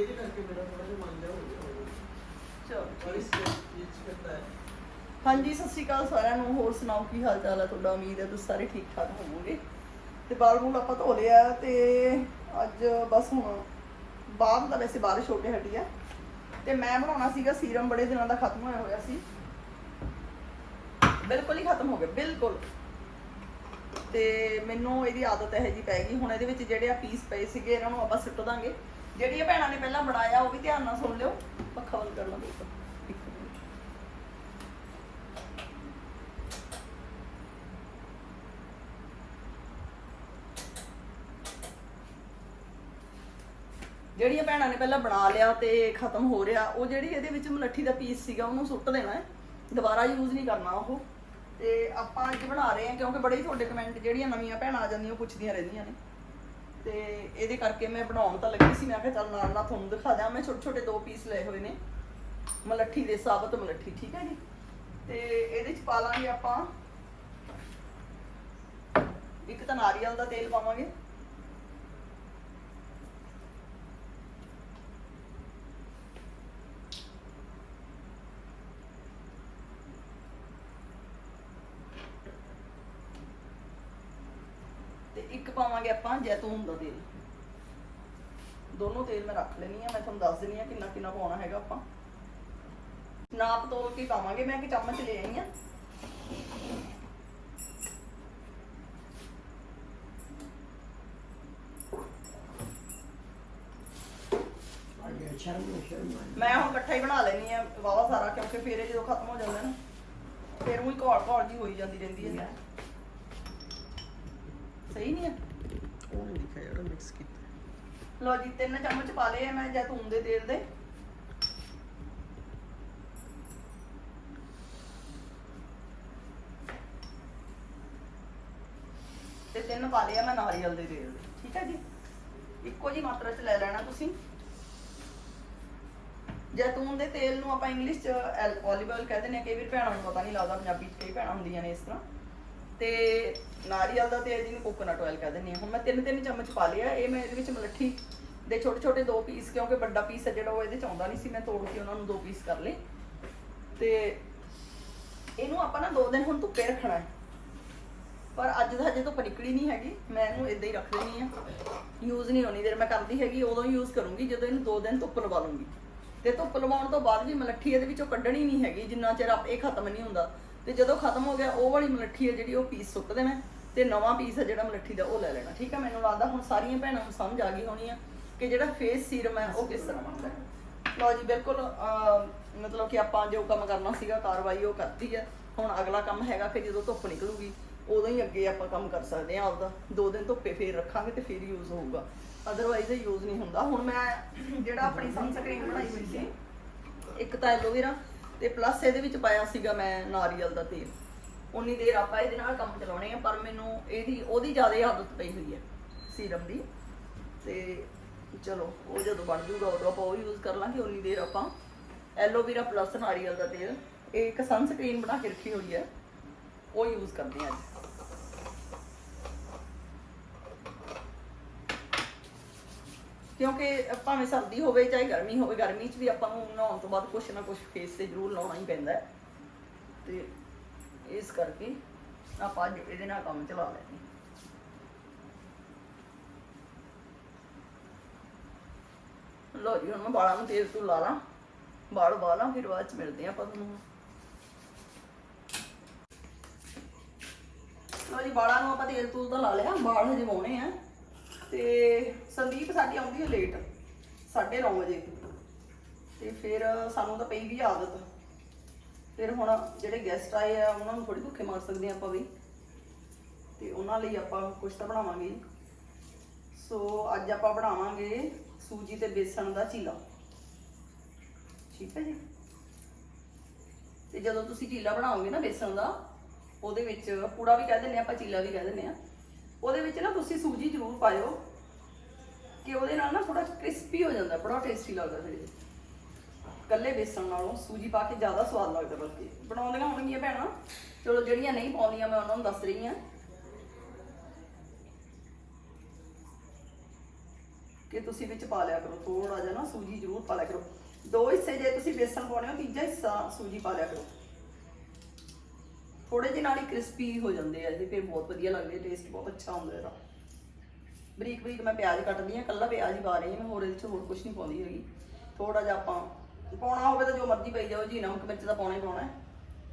ਇਹਦੇ ਕਰਕੇ ਮੇਰਾ ਥੋੜਾ ਜਿਹਾ ਮਨ ਜਾ ਹੋ ਗਿਆ ਚਲੋ ਔਰ ਇਸ ਚੀਜ਼ ਕਰਤਾ ਹੈ। ਹਾਂਜੀ ਸਤਿ ਸ਼੍ਰੀ ਅਕਾਲ ਸਾਰਿਆਂ ਨੂੰ। ਹੋਰ ਸੁਣਾਓ ਕੀ ਹਾਲ ਚਾਲ ਹੈ ਤੁਹਾਡਾ? ਉਮੀਦ ਹੈ ਤੁਸੀਂ ਸਾਰੇ ਠੀਕ ਠਾਕ ਹੋਵੋਗੇ। ਤੇ ਬਾਲ ਬੂਲ ਆਪਾਂ ਧੋ ਲਿਆ ਤੇ ਅੱਜ ਬਸ ਹੁਣ ਬਾਅਦ ਦਾ ਵੈਸੇ ਬਾਰਿਸ਼ ਹੋ ਕੇ ਹਟੀ ਆ ਤੇ ਮੈਂ ਬਣਾਉਣਾ ਸੀਗਾ ਸੀਰਮ ਬੜੇ ਦਿਨਾਂ ਦਾ ਖਤਮ ਹੋਇਆ ਹੋਇਆ ਸੀ। ਬਿਲਕੁਲ ਹੀ ਖਤਮ ਹੋ ਗਿਆ ਬਿਲਕੁਲ। ਤੇ ਮੈਨੂੰ ਇਹਦੀ ਆਦਤ ਹੈ ਜੀ ਪੈ ਗਈ। ਹੁਣ ਇਹਦੇ ਵਿੱਚ ਜਿਹੜੇ ਆ ਪੀਸ ਪਏ ਸੀਗੇ ਇਹਨਾਂ ਨੂੰ ਆਪਾਂ ਸਿੱਟ ਦਾਂਗੇ। ਜਿਹੜੀਆਂ ਭੈਣਾਂ ਨੇ ਪਹਿਲਾਂ ਬਣਾਇਆ, ਉਹ ਵੀ ਧਿਆਨ ਨਾਲ ਸੁਣ ਲਿਓ। ਪੱਖਾ ਬੰਦ ਕਰਨਾ ਪਊਗਾ ਜਿਹੜੀਆਂ ਭੈਣਾਂ ਨੇ ਪਹਿਲਾਂ ਬਣਾ ਲਿਆ ਤੇ ਖਤਮ ਹੋ ਰਿਹਾ, ਉਹ ਜਿਹੜੀ ਇਹਦੇ ਵਿੱਚ ਮਲੱਠੀ ਦਾ ਪੀਸ ਸੀਗਾ, ਉਹਨੂੰ ਸੁੱਟ ਦੇਣਾ ਹੈ। ਦੁਬਾਰਾ ਯੂਜ਼ ਨਹੀਂ ਕਰਨਾ ਉਹ। ਤੇ ਆਪਾਂ ਅੱਜ ਬਣਾ ਰਹੇ ਹਾਂ, ਕਿਉਂਕਿ ਬੜੇ ਹੀ ਤੁਹਾਡੇ ਕਮੈਂਟ ਜਿਹੜੀਆਂ ਨਵੀਆਂ ਭੈਣਾਂ ਆ ਜਾਂਦੀਆਂ, ਉਹ ਪੁੱਛਦੀਆਂ ਰਹਿੰਦੀਆਂ ਨੇ। ਤੇ ਇਹਦੇ ਕਰਕੇ ਮੈਂ ਬਣਾਉਣ ਤਾਂ ਲੱਗੀ ਸੀ, ਮੈਂ ਕਿਹਾ ਚੱਲ ਨਾਲ ਨਾਲ ਤੁਹਾਨੂੰ ਦਿਖਾ ਦਿਆਂ, ਮੈਂ ਛੋਟੇ ਛੋਟੇ ਦੋ ਪੀਸ ਲਏ ਹੋਏ ਨੇ। ਮਲੱਠੀ ਦੇ ਸਾਬਤ ਮਲੱਠੀ, ਠੀਕ ਹੈ ਜੀ? ਤੇ ਇਹਦੇ ਚ ਪਾ ਲਾਂਗੇ ਆਪਾਂ। ਇੱਕ ਤਾਂ ਨਾਰੀਅਲ ਦਾ ਤੇਲ ਪਾਵਾਂਗੇ। ਇੱਕ ਪਾਵਾਂਗੇ ਆਪਾਂ ਜੈਤੂਨ ਦਾ ਤੇਲ। ਦੋਨੋਂ ਤੇਲ ਮੈਂ ਰੱਖ ਲੈਣੀ ਆ ਮੈਂ ਤੁਹਾਨੂੰ ਦੱਸ ਦਿੰਨੀ ਆ ਕਿੰਨਾ ਕਿੰਨਾ ਪਾਉਣਾ ਹੈਗਾ ਆਪਾਂ। ਨਾਪ ਤੋਲ ਕੇ ਪਾਵਾਂਗੇ, ਮੈਂ ਇੱਕ ਚਮਚ ਲੈ ਆਈ ਆ ਮੈਂ ਹੁਣ ਇਕੱਠਾ ਹੀ ਬਣਾ ਲੈਣੀ ਆ ਵਾਵਾ ਸਾਰਾ, ਕਿਉਂਕਿ ਫਿਰ ਜਦੋਂ ਖਤਮ ਹੋ ਜਾਂਦਾ ਨਾ, ਫਿਰ ਉਹੀ ਘੋਲ ਘੋਲ ਜੀ ਹੋਈ ਜਾਂਦੀ ਰਹਿੰਦੀ ਹੈ। ਸਹੀ ਨਹੀਂ ਹੈ ਉਹ ਨਹੀਂ ਦਿਖਿਆ ਜਿਹੜਾ ਮਿਕਸ ਕੀਤਾ। ਲੋ ਜੀ ਤਿੰਨ ਚਮਚ ਪਾ ਲਏ ਆ ਮੈਂ ਜੈਤੂਨ ਦੇ ਤੇਲ ਦੇ। ਤੇ ਤਿੰਨ ਪਾ ਲਿਆ ਮੈਂ ਨਾਰੀਅਲ ਦੇ ਤੇਲ ਦੇ। ਠੀਕ ਹੈ ਜੀ? ਇੱਕੋ ਜੀ ਮਾਤਰਾ ਚ ਲੈ ਲੈਣਾ ਤੁਸੀਂ। ਜੈਤੂਨ ਦੇ ਤੇਲ ਨੂੰ ਆਪਾਂ ਇੰਗਲਿਸ਼ ਚ 올ਿਵ ਆਇਲ ਕਹਿੰਦੇ ਨੇ ਕਈ ਵਾਰ ਭੈਣਾਂ ਨੂੰ ਪਤਾ ਨਹੀਂ ਲੱਗਦਾ ਪੰਜਾਬੀ ਚ ਕਈ ਭੈਣਾਂ ਹੁੰਦੀਆਂ ਨੇ ਇਸ ਤਰ੍ਹਾਂ। ਤੇ ਨਾਰੀਅਲ ਦਾ ਤੇਲ ਜਿਹਨੂੰ ਕੋਕੋਨਟ ਆਇਲ ਕਹਿੰਦੇ ਨੇ ਹੁਣ ਮੈਂ ਤਿੰਨ ਤਿੰਨ ਚਮਚ ਪਾ ਲਿਆ। ਇਹ ਮੈਂ ਇਹਦੇ ਵਿੱਚ ਮਲੱਠੀ ਦੇ ਛੋਟੇ ਛੋਟੇ ਦੋ ਪੀਸ ਕਿਉਂਕਿ ਵੱਡਾ ਪੀਸ ਹੈ ਜਿਹੜਾ ਉਹ ਇਹਦੇ ਚ ਆਉਂਦਾ ਨਹੀਂ ਸੀ। ਮੈਂ ਤੋੜ ਕੇ ਉਹਨਾਂ ਨੂੰ ਦੋ ਪੀਸ ਕਰ ਲਏ। ਤੇ ਇਹਨੂੰ ਆਪਾਂ ਨਾ ਦੋ ਦਿਨ ਹੁਣ ਧੁੱਪੇ ਰੱਖਣਾ ਹੈ। ਪਰ ਅੱਜ ਦਾ ਹਜੇ ਧੁੱਪ ਨਿਕਲੀ ਨਹੀਂ ਹੈਗੀ। ਮੈਂ ਇਹਨੂੰ ਇਦਾਂ ਹੀ ਰੱਖ ਦੇਣੀ ਆ ਯੂਜ਼ ਨਹੀਂ ਹੋਣੀ ਦੇਰ। ਮੈਂ ਕਰਦੀ ਹੈਗੀ, ਉਦੋਂ ਯੂਜ਼ ਕਰੂੰਗੀ। ਜਦੋਂ ਇਹਨੂੰ ਦੋ ਦਿਨ ਧੁੱਪ ਲਵਾ ਲੂੰਗੀ। ਤੇ ਧੁੱਪ ਲਵਾਉਣ ਤੋਂ ਬਾਅਦ ਵੀ ਮਲੱਠੀ ਇਹਦੇ ਵਿੱਚੋਂ ਕੱਢਣੀ ਨਹੀਂ ਹੈਗੀ। ਜਿੰਨਾ ਚਿਰ ਆਪ ਇਹ ਖਤਮ ਨਹੀਂ ਹੁੰਦਾ। ਤੇ ਜਦੋਂ ਖਤਮ ਹੋ ਗਿਆ, ਉਹ ਵਾਲੀ ਮਲੱਠੀ ਹੈ ਜਿਹੜੀ ਉਹ ਪੀਸ ਸੁੱਟ ਦੇਣਾ ਤੇ ਨਵਾਂ ਪੀਸ ਹੈ ਜਿਹੜਾ ਮਲੱਠੀ ਦਾ, ਉਹ ਲੈ ਲੈਣਾ। ਠੀਕ ਹੈ, ਮੈਨੂੰ ਲੱਗਦਾ ਹੁਣ ਸਾਰੀਆਂ ਭੈਣਾਂ ਨੂੰ ਸਮਝ ਆ ਗਈ ਹੋਣੀ ਆ ਕਿ ਜਿਹੜਾ ਫੇਸ ਸੀਰਮ ਹੈ, ਉਹ ਕਿਸ ਤਰ੍ਹਾਂ ਬਣਦਾ ਹੈ। ਲਓ ਜੀ, ਬਿਲਕੁਲ ਮਤਲਬ ਕਿ ਆਪਾਂ ਜੋ ਕੰਮ ਕਰਨਾ ਸੀਗਾ, ਕਾਰਵਾਈ ਉਹ ਕਰਤੀ ਹੈ। ਹੁਣ ਅਗਲਾ ਕੰਮ ਹੈਗਾ ਕਿ ਜਦੋਂ ਧੁੱਪ ਨਿਕਲੂਗੀ, ਉਦੋਂ ਹੀ ਅੱਗੇ ਆਪਾਂ ਕੰਮ ਕਰ ਸਕਦੇ ਹਾਂ ਆਪਦਾ। ਦੋ ਦਿਨ ਧੁੱਪੇ ਫੇਰ ਰੱਖਾਂਗੇ ਤੇ ਫੇਰ ਯੂਜ਼ ਹੋਊਗਾ। ਅਦਰਵਾਈਜ਼ ਇਹ ਯੂਜ਼ ਨਹੀਂ ਹੁੰਦਾ। ਹੁਣ ਮੈਂ ਜਿਹੜਾ ਆਪਣੀ ਸਨਸਕ੍ਰੀਨ ਬਣਾਈ ਹੋਈ ਸੀ, ਇੱਕ ਤਾਂ ਐਲੋਵੇਰਾ ਤੇ ਪਲੱਸ ਇਹਦੇ ਵਿੱਚ ਪਾਇਆ ਸੀਗਾ ਮੈਂ ਨਾਰੀਅਲ ਦਾ ਤੇਲ। ਉਨੀ ਦੇਰ ਆਪਾਂ ਇਹਦੇ ਨਾਲ ਕੰਮ ਚਲਾਉਣੇ ਆ, ਪਰ ਮੈਨੂੰ ਇਹਦੀ, ਉਹਦੀ ਜ਼ਿਆਦਾ ਆਦਤ ਪਈ ਹੋਈ ਹੈ ਸੀਰਮ ਦੀ। ਤੇ ਚਲੋ, ਉਹ ਜਦੋਂ ਬਣ ਜੂਗਾ ਉਦੋਂ ਆਪਾਂ ਉਹ ਯੂਜ਼ ਕਰ ਲਾਂਗੇ, ਉਨੀ ਦੇਰ ਆਪਾਂ ਐਲੋਵੇਰਾ ਪਲੱਸ ਨਾਰੀਅਲ ਦਾ ਤੇਲ। ਇਹ ਇੱਕ ਸਨਸਕ੍ਰੀਨ ਬਣਾ ਕੇ ਰੱਖੀ ਹੋਈ ਹੈ, ਉਹ ਯੂਜ਼ ਕਰਦੇ ਹਾਂ ਅੱਜ। ਕਿਉਂਕਿ ਭਾਵੇਂ ਸਰਦੀ ਹੋਵੇ ਚਾਹੇ ਗਰਮੀ ਹੋਵੇ, ਗਰਮੀ 'ਚ ਵੀ ਆਪਾਂ ਨੂੰ ਨਹਾਉਣ ਤੋਂ ਬਾਅਦ ਕੁਛ ਨਾ ਕੁਛ ਫੇਸ ਤੇ ਜ਼ਰੂਰ ਲਾਉਣਾ ਹੀ ਪੈਂਦਾ ਹੈ। ਤੇ ਇਸ ਕਰਕੇ ਆਪਾਂ ਅੱਜ ਇਹਦੇ ਨਾਲ ਕੰਮ ਚਲਾ ਲੈਂਦੇ ਹਾਂ। ਲੋ ਜੀ, ਹੁਣ ਮੈਂ ਬਾਲਾਂ ਨੂੰ ਤੇਲ ਤੋਂ ਲਾ ਲਾਂ। ਵਾਲ ਵਾਲਾਂ, ਫਿਰ ਬਾਅਦ ਚ ਮਿਲਦੇ ਹਾਂ ਆਪਾਂ ਤੁਹਾਨੂੰ। ਲੋ ਜੀ, ਵਾਲਾਂ ਨੂੰ ਆਪਾਂ ਤੇਲ ਤੂਲ ਤਾਂ ਲਾ ਲਿਆ, ਵਾਲ ਹਜੇ ਵਾਉਣੇ ਆ। ਤੇ ਸੰਦੀਪ ਸਾਡੀ ਆਉਂਦੀ ਹੈ ਲੇਟ 9:30 ਵਜੇ। ਤੇ ਫਿਰ ਸਾਨੂੰ ਤਾਂ ਪਈ ਵੀ ਆਦਤ। ਫਿਰ ਹੁਣ ਜਿਹੜੇ ਗੈਸਟ ਆਏ ਆ, ਉਹਨਾਂ ਨੂੰ ਥੋੜੀ ਭੁੱਖੇ ਮਾਰ ਸਕਦੇ ਆ ਆਪਾਂ ਵੀ। ਤੇ ਉਹਨਾਂ ਲਈ ਆਪਾਂ ਕੁਝ ਤਾਂ ਬਣਾਵਾਂਗੇ। ਸੋ ਅੱਜ ਆਪਾਂ ਬਣਾਵਾਂਗੇ ਸੂਜੀ ਤੇ ਬੇਸਣ ਦਾ ਚੀਲਾ। ਠੀਕ ਹੈ ਜੀ? ਤੇ ਜਦੋਂ ਤੁਸੀਂ ਚੀਲਾ ਬਣਾਓਗੇ ਨਾ ਬੇਸਣ ਦਾ, ਉਹਦੇ ਵਿੱਚ ਪੂੜਾ ਵੀ ਕਹਿ ਦਿੰਦੇ ਆ ਆਪਾਂ ਚੀਲਾ ਵੀ ਕਹਿ ਦਿੰਦੇ ਆ ਉਹਦੇ ਵਿੱਚ ਨਾ ਤੁਸੀਂ ਸੂਜੀ ਜ਼ਰੂਰ ਪਾਇਓ ਕਿ ਉਹਦੇ ਨਾਲ ਨਾ ਥੋੜਾ ਕ੍ਰਿਸਪੀ ਹੋ ਜਾਂਦਾ, ਬੜਾ ਟੇਸਟੀ ਲੱਗਦਾ ਫਿਰ ਕੱਲੇ ਬੇਸਣ ਨਾਲੋਂ ਸੂਜੀ ਪਾ ਕੇ ਜ਼ਿਆਦਾ ਸਵਾਦ ਲੱਗਦਾ ਬਲਕਿ ਬਣਾਉਂਦੀਆਂ ਹੋਣਗੀਆਂ ਭੈਣਾਂ। ਚਲੋ ਜਿਹੜੀਆਂ ਨਹੀਂ ਪਾਉਂਦੀਆਂ ਮੈਂ ਉਹਨਾਂ ਨੂੰ ਦੱਸ ਰਹੀ ਹਾਂ। ਕਿ ਤੁਸੀਂ ਵਿੱਚ ਪਾ ਲਿਆ ਕਰੋ ਥੋੜਾ ਜਿਹਾ ਨਾ ਸੂਜੀ ਜ਼ਰੂਰ ਪਾ ਲਿਆ ਕਰੋ। ਦੋ ਹਿੱਸੇ ਜੇ ਤੁਸੀਂ ਬੇਸਣ ਪਾਉਣੇ ਹੋ, ਤੀਜਾ ਹਿੱਸਾ ਸੂਜੀ ਪਾ ਲਿਆ ਕਰੋ। ਥੋੜੇ ਜਿਹੇ ਨਾਲ ਹੀ ਕ੍ਰਿਸਪੀ ਹੋ ਜਾਂਦੇ ਆ ਇਹਦੇ, ਫਿਰ ਬਹੁਤ ਵਧੀਆ ਲੱਗਦੇ ਟੇਸਟ ਬਹੁਤ ਅੱਛਾ ਹੁੰਦਾ ਇਹਦਾ। ਬਰੀਕ ਬਰੀਕ ਮੈਂ ਪਿਆਜ਼ ਕੱਟਦੀ ਆ ਕੱਲਾ ਪਿਆਜ਼ ਹੀ ਪਾ ਰਹੀ ਹਾਂ, ਮੈਂ ਹੋਰ ਇਹਦੇ ਚ ਹੋਰ ਕੁਝ ਨਹੀਂ ਪਾਉਂਦੀ ਹੈਗੀ। ਥੋੜਾ ਜਿਹਾ ਆਪਾਂ ਪਾਉਣਾ ਹੋਵੇ ਤਾਂ ਜੋ ਮਰਜ਼ੀ ਪਈ ਜਾਓ, ਜੀ ਨਮਕ ਮਿਰਚ ਦਾ ਪਾਉਣਾ ਹੀ ਪਾਉਣਾ ਹੈ।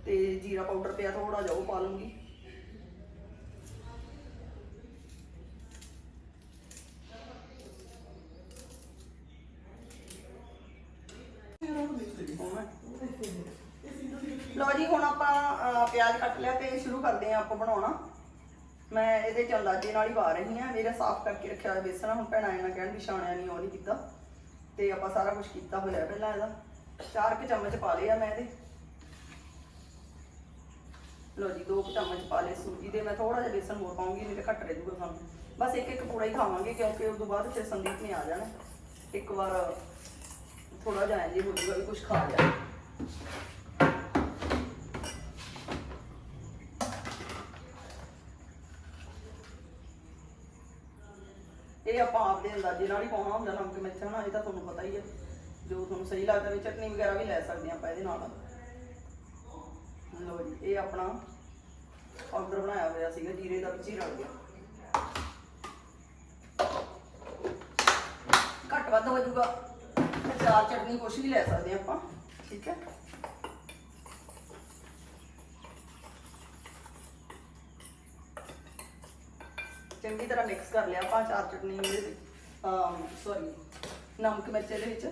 ਤੇ ਜੀਰਾ ਪਾਊਡਰ ਪਿਆ ਥੋੜਾ ਜਿਹਾ, ਉਹ ਪਾ ਲੂੰਗੀ ਲੋ ਜੀ ਹੁਣ ਆਪਾਂ ਅਹ, ਪਿਆਜ਼ ਕੱਟ ਲਿਆ ਤੇ ਸ਼ੁਰੂ ਕਰਦੇ ਹਾਂ ਆਪਾਂ ਬਣਾਉਣਾ। ਮੈਂ ਇਹਦੇ ਚ ਅੰਦਾਜ਼ੇ ਨਾਲ ਹੀ ਪਾ ਰਹੀ ਹਾਂ ਮੇਰਾ ਸਾਫ਼ ਕਰਕੇ ਰੱਖਿਆ ਹੋਇਆ ਬੇਸਣ ਹੁਣ ਭੈਣਾਂ ਇਹਨਾਂ ਕਹਿਣ ਵੀ ਛਾਣਿਆ ਨਹੀਂ ਉਹ ਨਹੀਂ ਕੀਤਾ। ਤੇ ਆਪਾਂ ਸਾਰਾ ਕੁਝ ਕੀਤਾ ਹੋਇਆ ਪਹਿਲਾਂ ਇਹਦਾ। ਚਾਰ ਕੁ ਚਮਚ ਪਾ ਲਏ ਆ ਮੈਂ ਇਹਦੇ। ਲੋ ਜੀ, ਦੋ ਕੁ ਚਮਚ ਪਾ ਲਏ ਸੂਜੀ ਦੇ। ਮੈਂ ਥੋੜਾ ਜਿਹਾ ਬੇਸਨ ਹੋਰ ਪਾਉਂਗੀ, ਨਹੀਂ ਤਾਂ ਘੱਟ ਰਹਿ ਜੂਗਾ ਸਾਨੂੰ। ਬਸ ਇੱਕ ਇੱਕ ਪੂੜਾ ਹੀ ਖਾਵਾਂਗੇ, ਕਿਉਂਕਿ ਉਸ ਤੋਂ ਬਾਅਦ ਫਿਰ ਸੰਦੀਪ ਨੇ ਆ ਜਾਣਾ। ਇੱਕ ਵਾਰ ਥੋੜਾ ਜਿਹਾ ਇੰਜ ਹੀ ਹੋ ਜੂਗਾ ਵੀ ਕੁਝ ਖਾ ਲਿਆ ਇਹ ਆਪਾਂ ਆਪਦੇ ਅੰਦਾਜ਼ੇ ਨਾਲ ਹੀ ਪਾਉਣਾ ਹੁੰਦਾ, ਨਮਕ, ਮਿਰਚ, ਹਨਾ, ਇਹ ਤਾਂ ਤੁਹਾਨੂੰ ਪਤਾ ਹੀ ਹੈ ਜੋ ਤੁਹਾਨੂੰ ਸਹੀ ਲੱਗਦਾ ਵੀ ਚਟਨੀ ਵਗੈਰਾ ਵੀ ਲੈ ਸਕਦੇ ਹਾਂ ਆਪਾਂ ਇਹਦੇ ਨਾਲ। ਲਓ ਜੀ, ਇਹ ਆਪਣਾ ਪਾਊਡਰ ਬਣਾਇਆ ਹੋਇਆ ਸੀਗਾ, ਜੀਰੇ ਦਾ ਵਿੱਚ ਹੀ ਰਲ ਗਿਆ। ਘੱਟ ਵੱਧ ਹੋ ਜਾਊਗਾ। ਅਚਾਰ ਚਟਨੀ ਕੁਛ ਵੀ ਲੈ ਸਕਦੇ ਹਾਂ ਆਪਾਂ, ਠੀਕ ਹੈ? ਚੰਗੀ ਤਰ੍ਹਾਂ ਮਿਕਸ ਕਰ ਲਿਆ ਆਪਾਂ ਚਾਰ ਚਟਨੀ ਦੇ ਵਿੱਚ। ਸੌਰੀ ਨਮਕ ਮਿਰਚ ਇਹਦੇ ਵਿੱਚ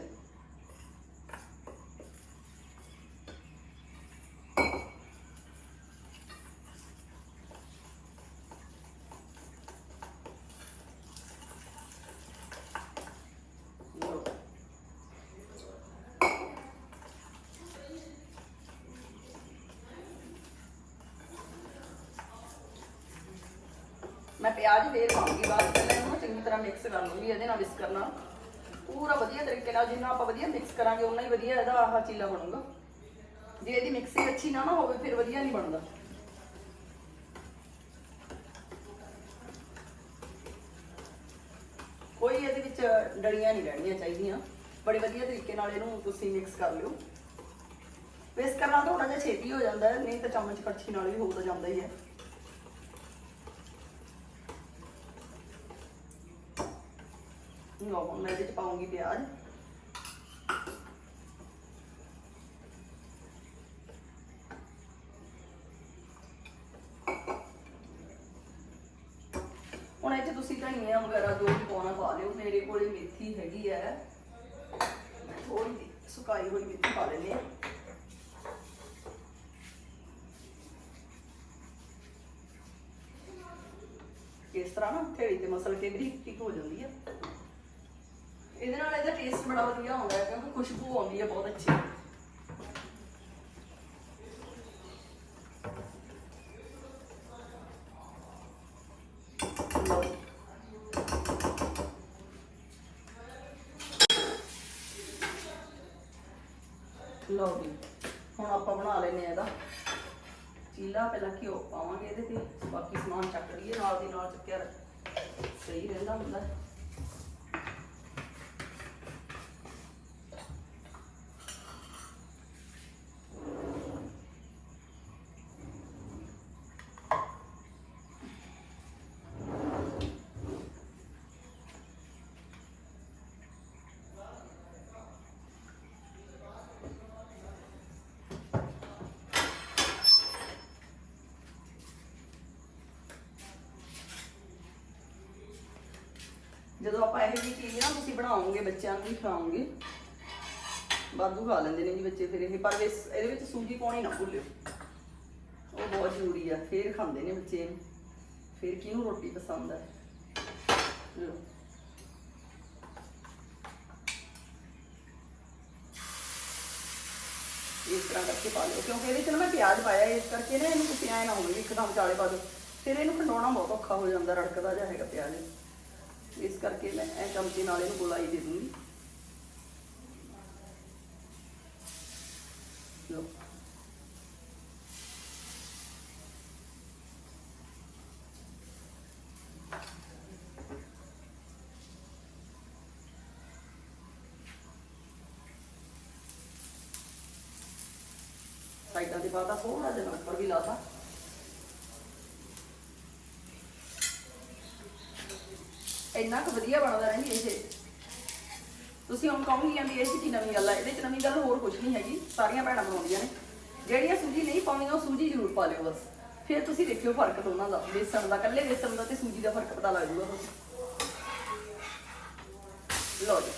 ਮੈਂ ਪਿਆਜ਼ ਫੇਰ ਪਾਉਂਗੀ ਬਾਅਦ ਪਹਿਲਾਂ ਤਰ੍ਹਾਂ ਮਿਕਸ ਕਰ ਲੂੰਗੀ ਇਹਦੇ ਨਾਲ ਵਿਸਕਰ ਨਾਲ ਪੂਰਾ ਵਧੀਆ ਤਰੀਕੇ ਨਾਲ, ਜਿੰਨਾ ਆਪਾਂ ਵਧੀਆ ਮਿਕਸ ਕਰਾਂਗੇ ਉਨਾ ਹੀ ਵਧੀਆ ਇਹਦਾ ਆਹ ਚੀਲਾ ਬਣੂਗਾ। ਜੇ ਇਹਦੀ ਮਿਕਸਿੰਗ ਅੱਛੀ ਨਾ ਨਾ ਹੋਵੇ, ਫਿਰ ਵਧੀਆ ਨਹੀਂ ਬਣਦਾ। ਕੋਈ ਇਹਦੇ ਵਿੱਚ ਡੜੀਆਂ ਨਹੀਂ ਰਹਿਣੀਆਂ ਚਾਹੀਦੀਆਂ। ਬੜੇ ਵਧੀਆ ਤਰੀਕੇ ਨਾਲ ਇਹਨੂੰ ਤੁਸੀਂ ਮਿਕਸ ਕਰ ਲਿਓ। ਵਿਸ ਕਰਨਾ ਥੋੜਾ ਜਿਹਾ ਛੇਤੀ ਹੋ ਜਾਂਦਾ ਹੈ, ਨਹੀਂ ਤਾਂ ਚਮਚ ਕੜਛੀ ਨਾਲ ਵੀ ਹੋ ਤਾਂ ਜਾਂਦਾ ਹੀ ਹੈ। ਲਓ ਹੁਣ ਮੈਂ ਇਹਦੇ ਚ ਪਾਉਂਗੀ ਪਿਆਜ਼। ਹੁਣ ਇਹ ਤੁਸੀਂ ਧਨੀਆ ਵਗੈਰਾ ਜੋ ਵੀ ਪਾਉਣਾ ਪਾ ਲਿਓ, ਮੇਰੇ ਕੋਲੇ ਮੇਥੀ ਹੈਗੀ ਹੈ ਥੋੜੀ ਜਿਹੀ ਸੁਕਾਈ ਹੋਈ ਮੇਥੀ ਪਾ ਲੈਂਦੇ ਹਾਂ ਇਸ ਤਰ੍ਹਾਂ ਨਾ ਥੇੜੀ ਤੇ ਮਸਲ ਕੇ ਬਰੀਕ ਬਰੀਕ ਹੋ ਜਾਂਦੀ ਹੈ ਇਹਦੇ ਨਾਲ ਇਹਦਾ ਟੇਸਟ ਬੜਾ ਵਧੀਆ ਆਉਂਦਾ ਹੈ, ਕਿਉਂਕਿ ਖੁਸ਼ਬੂ ਆਉਂਦੀ ਹੈ ਬਹੁਤ ਅੱਛੀ ਲਓ ਜੀ। ਹੁਣ ਆਪਾਂ ਬਣਾ ਲੈਨੇ ਆ ਇਹਦਾ ਚੀਲਾ ਪਹਿਲਾਂ ਘਿਓ ਪਾਵਾਂਗੇ ਇਹਦੇ ਤੇ, ਬਾਕੀ ਸਮਾਨ ਚੱਕ ਲਈਏ, ਨਾਲ ਦੀ ਨਾਲ ਚੱਕਿਆ ਰੱਖ- ਸਹੀ ਰਹਿੰਦਾ ਹੁੰਦਾ ਜਦੋਂ ਆਪਾਂ ਇਹੋ ਜਿਹੀ ਚੀਜ਼ ਨਾ ਤੁਸੀਂ ਬਣਾਓਗੇ, ਬੱਚਿਆਂ ਨੂੰ ਵੀ ਖਿਲਾਓਗੇ, ਵਾਧੂ ਖਾ ਲੈਂਦੇ ਨੇ ਜੀ ਬੱਚੇ ਫਿਰ ਇਹ, ਪਰ ਇਸ ਇਹਦੇ ਵਿੱਚ ਸੂਜੀ ਪਾਉਣੀ ਨਾ ਭੁੱਲਿਓ। ਉਹ ਬਹੁਤ ਜ਼ਰੂਰੀ ਆ, ਫਿਰ ਖਾਂਦੇ ਨੇ ਬੱਚੇ ਇਹਨੂੰ। ਫਿਰ ਕਿਹਨੂੰ ਰੋਟੀ ਪਸੰਦ ਹੈ ਲਓ। ਇਸ ਤਰ੍ਹਾਂ ਕਰਕੇ ਪਾ ਲਿਓ, ਕਿਉਂਕਿ ਇਹਦੇ ਚ ਨਾ ਮੈਂ ਪਿਆਜ਼ ਪਾਇਆ, ਇਸ ਕਰਕੇ ਨਾ ਇਹਨੂੰ ਤੁਸੀਂ ਐ ਨਾ ਹੋਵੇ ਵੀ ਇੱਕਦਮ ਚਾਲੇ ਪਾ ਦਿਓ। ਫਿਰ ਇਹਨੂੰ ਖੰਡਾਉਣਾ ਬਹੁਤ ਔਖਾ ਹੋ ਜਾਂਦਾ, ਰੜਕਦਾ ਜਿਹਾ ਹੈਗਾ ਪਿਆਜ਼। इस करके मैं ए चमचे नाले गोला ही दे दूँगी साइडा थोड़ा जिन्हें ऊपर भी लाता ਇੰਨਾ ਕੁ ਵਧੀਆ ਬਣਦਾ ਰਹਿੰਦੀ ਇਹ ਤੁਸੀਂ ਹੁਣ ਕਹੋਗੇ ਵੀ ਇਹ 'ਚ ਕੀ ਨਵੀਂ ਗੱਲ ਹੈ ਇਹਦੇ 'ਚ ਨਵੀਂ ਗੱਲ ਹੋਰ ਕੁਝ ਨਹੀਂ ਹੈਗੀ ਸਾਰੀਆਂ ਭੈਣਾਂ ਬਣਾਉਂਦੀਆਂ ਨੇ। ਜਿਹੜੀਆਂ ਸੂਜੀ ਨਹੀਂ ਪਾਉਂਦੀਆਂ ਉਹ ਸੂਜੀ ਜ਼ਰੂਰ ਪਾ ਲਿਓ ਬਸ। ਫਿਰ ਤੁਸੀਂ ਦੇਖਿਓ ਫ਼ਰਕ ਦੋਨਾਂ ਦਾ ਬੇਸਣ ਦਾ ਇਕੱਲੇ ਬੇਸਣ ਦਾ ਤੇ ਸੂਜੀ ਦਾ ਫ਼ਰਕ ਪਤਾ ਲੱਗ ਜੂਗਾ ਤੁਹਾਨੂੰ। ਲਓ ਜੀ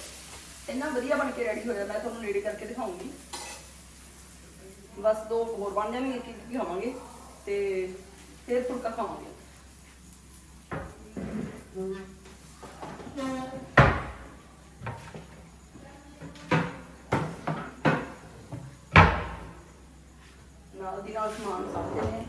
ਇੰਨਾ ਵਧੀਆ ਬਣ ਕੇ ਰੈਡੀ ਹੋ ਜਾਂਦਾ ਹੈ, ਤੁਹਾਨੂੰ ਨੇੜੇ ਕਰਕੇ ਦਿਖਾਉਂਗੀ। ਬਸ ਦੋ ਹੋਰ ਬਣ ਜਾਣਗੇ ਇੱਕ ਇੱਕ ਖਾਵਾਂਗੇ ਤੇ ਫਿਰ ਫੁਲਕਾ ਖਾਵਾਂਗੇ। ਨਾਲ ਦੀ ਨਾਲ ਸਮਾਨ ਸਾਂਭਦੇ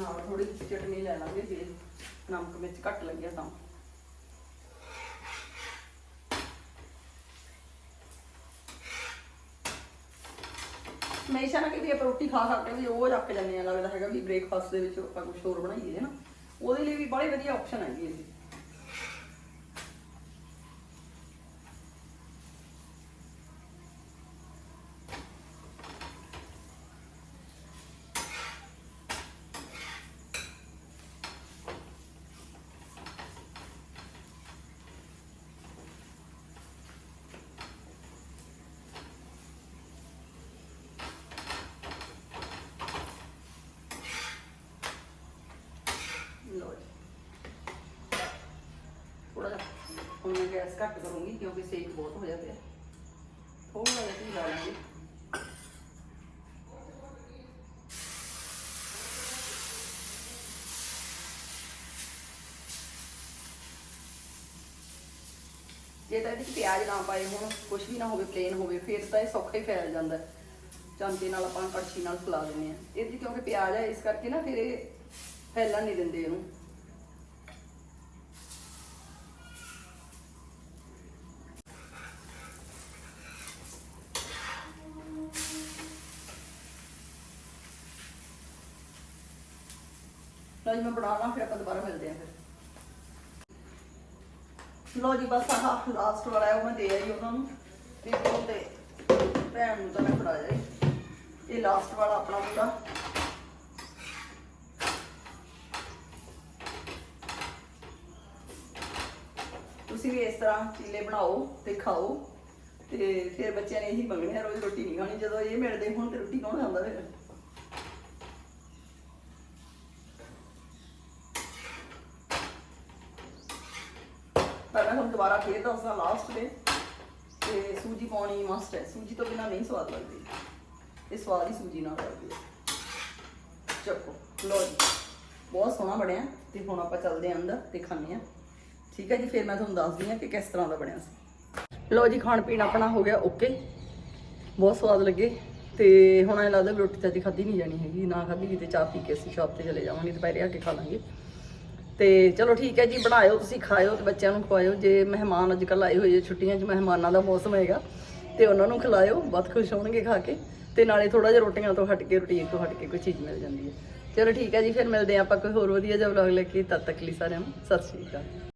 ਨਾਲ ਥੋੜੀ ਚਟਨੀ ਲੈ ਲਾਂਗੇ, ਜੇ ਨਮਕ ਵਿੱਚ ਘੱਟ ਲੱਗਿਆ ਤਾਂ। ਹਮੇਸ਼ਾ ਨਾ ਕਿ ਵੀ ਆਪਾਂ ਰੋਟੀ ਖਾ ਖਾ ਕੇ ਵੀ ਉਹ ਰੱਖ ਜਾਂਦੇ ਆ ਲੱਗਦਾ ਹੈਗਾ ਵੀ ਬ੍ਰੇਕਫਾਸਟ ਦੇ ਵਿੱਚ ਆਪਾਂ ਕੁਝ ਹੋਰ ਬਣਾਈਏ, ਹੈ ਨਾ? ਉਹਦੇ ਲਈ ਵੀ ਬੜੀ ਵਧੀਆ ਆਪਸ਼ਨ ਹੈਗੀ ਇਹ ਲਓ ਜੀ ਥੋੜਾ ਜਿਹਾ ਹੁਣ ਮੈਂ ਗੈਸ ਘੱਟ ਕਰੂੰਗੀ ਕਿਉਂਕਿ ਸੇਕ ਬਹੁਤ ਹੋ ਜਾਂਦਾ ਹੈ ਥੋੜਾ ਜਿਹਾ ਘੀ ਲਾ ਲਾਂਗੇ। ਜੇ ਤਾਂ ਇਹਦੇ ਵਿੱਚ ਪਿਆਜ਼ ਨਾ ਪਾਏ ਹੁਣ ਕੁਝ ਵੀ ਨਾ ਹੋਵੇ ਪਲੇਨ ਹੋਵੇ, ਫਿਰ ਤਾਂ ਇਹ ਸੌਖਾ ਹੀ ਫੈਲ ਜਾਂਦਾ। ਹੈ ਚਮਚੇ ਨਾਲ ਆਪਾਂ ਕੜਛੀ ਨਾਲ ਫੈਲਾ ਦਿੰਦੇ ਆ ਇਹਦੇ ਕਿਉਂਕਿ ਪਿਆਜ਼ ਹੈ ਇਸ ਕਰਕੇ ਨਾ ਫਿਰ ਇਹ ਫੈਲਣ ਨਹੀਂ ਦਿੰਦੇ ਇਹਨੂੰ। ਲਓ ਜੀ ਮੈਂ ਬਣਾਉਣਾ ਫਿਰ ਆਪਾਂ ਦੁਬਾਰਾ ਮਿਲਦੇ ਆਂ ਫਿਰ। ਲਓ ਜੀ, ਬਸ ਆਹ ਲਾਸਟ ਵਾਲਾ ਹੈ, ਉਹ ਮੈਂ ਦੇ ਆਈ ਉਹਨਾਂ ਨੂੰ। ਤੇ ਉਹ ਭੈਣ ਨੂੰ ਤਾਂ ਮੈਂ ਫੜਾ ਜਾਈ ਇਹ ਲਾਸਟ ਵਾਲਾ ਆਪਣਾ ਪੂਰਾ ਤੁਸੀਂ ਵੀ ਇਸ ਤਰ੍ਹਾਂ ਚੀਲੇ ਬਣਾਓ ਤੇ ਖਾਓ। ਤੇ ਫਿਰ ਬੱਚਿਆਂ ਨੇ ਇਹੀ ਮੰਗਣੇ ਆ, ਰੋਜ਼ ਰੋਟੀ ਨਹੀਂ ਖਾਣੀ। ਜਦੋਂ ਇਹ ਮਿਲਦੇ ਹੁਣ ਤੇ ਰੋਟੀ ਕੌਣ ਖਾਂਦਾ ਫਿਰ ਪਰ ਮੈਂ ਤੁਹਾਨੂੰ ਦੁਬਾਰਾ ਫੇਰ ਦੱਸਦਾ ਲਾਸਟ ਦੇ ਤੇ। ਸੂਜੀ ਪਾਉਣੀ ਮਸਟ ਹੈ। ਸੂਜੀ ਤੋਂ ਬਿਨਾ ਨਹੀਂ ਸਵਾਦ ਲੱਗਦੀ। ਇਹ ਸਵਾਦ ਹੀ ਸੂਜੀ ਨਾਲ ਲੱਗਦੀ ਹੈ। ਚੱਕੋ। ਲੋ ਜੀ। ਬਹੁਤ ਸੋਹਣਾ ਬਣਿਆ। ਤੇ ਹੁਣ ਆਪਾਂ ਚੱਲਦੇ ਆਂ ਅੰਦਰ ਤੇ ਖਾਂਦੇ ਆਂ ਠੀਕ ਹੈ ਜੀ, ਫਿਰ ਮੈਂ ਤੁਹਾਨੂੰ ਦੱਸਦੀ ਹਾਂ ਕਿ ਕਿਸ ਤਰ੍ਹਾਂ ਦਾ ਬਣਿਆ ਸੀ। ਲੋ ਜੀ, ਖਾਣ ਪੀਣ ਆਪਣਾ ਹੋ ਗਿਆ ਓਕੇ ਬਹੁਤ ਸਵਾਦ ਲੱਗੇ। ਤੇ ਹੁਣ ਐਂ ਲੱਗਦਾ ਵੀ ਰੋਟੀ ਤਾਂ ਅੱਜ ਖਾਧੀ ਨਹੀਂ ਜਾਣੀ ਹੈਗੀ। ਨਾ ਖਾਧੀ ਕਿਤੇ ਚਾਹ ਪੀ ਕੇ ਅਸੀਂ ਸ਼ਾਪ ਤੇ ਚਲੇ ਜਾਵਾਂਗੇ। ਦੁਪਹਿਰੇ ਆ ਕੇ ਖਾ ਲਾਂਗੇ। ਤੇ ਚਲੋ ਠੀਕ ਹੈ ਜੀ, ਬਣਾਇਓ, ਤੁਸੀਂ ਖਾਇਓ ਤੇ ਬੱਚਿਆਂ ਨੂੰ ਖਵਾਇਓ। ਜੇ ਮਹਿਮਾਨ ਅੱਜ ਕੱਲ ਆਏ ਹੋਏ ਛੁੱਟੀਆਂ 'ਚ, ਮਹਿਮਾਨਾਂ ਦਾ ਮੌਸਮ ਹੈਗਾ, ਤੇ ਉਹਨਾਂ ਨੂੰ ਖਿਲਾਇਓ ਬਹੁਤ ਖੁਸ਼ ਹੋਣਗੇ ਖਾ ਕੇ। ਤੇ ਨਾਲੇ ਥੋੜਾ ਜਿਹਾ ਰੋਟੀਆਂ ਤੋਂ ਹਟ ਕੇ ਰੁਟੀਨ ਤੋਂ ਹਟ ਕੇ ਕੋਈ ਚੀਜ਼ ਮਿਲ ਜਾਂਦੀ ਹੈ। ਚਲੋ ਠੀਕ ਹੈ ਜੀ, ਫਿਰ ਮਿਲਦੇ ਹਾਂ ਆਪਾਂ ਕੋਈ ਹੋਰ ਵਧੀਆ ਜਿਹਾ ਵਲੌਗ ਲੈ ਕੇ। ਤਦ ਤੱਕ ਲਈ ਸਾਰਿਆਂ ਨੂੰ, ਸਤਿ ਸ਼੍ਰੀ ਅਕਾਲ।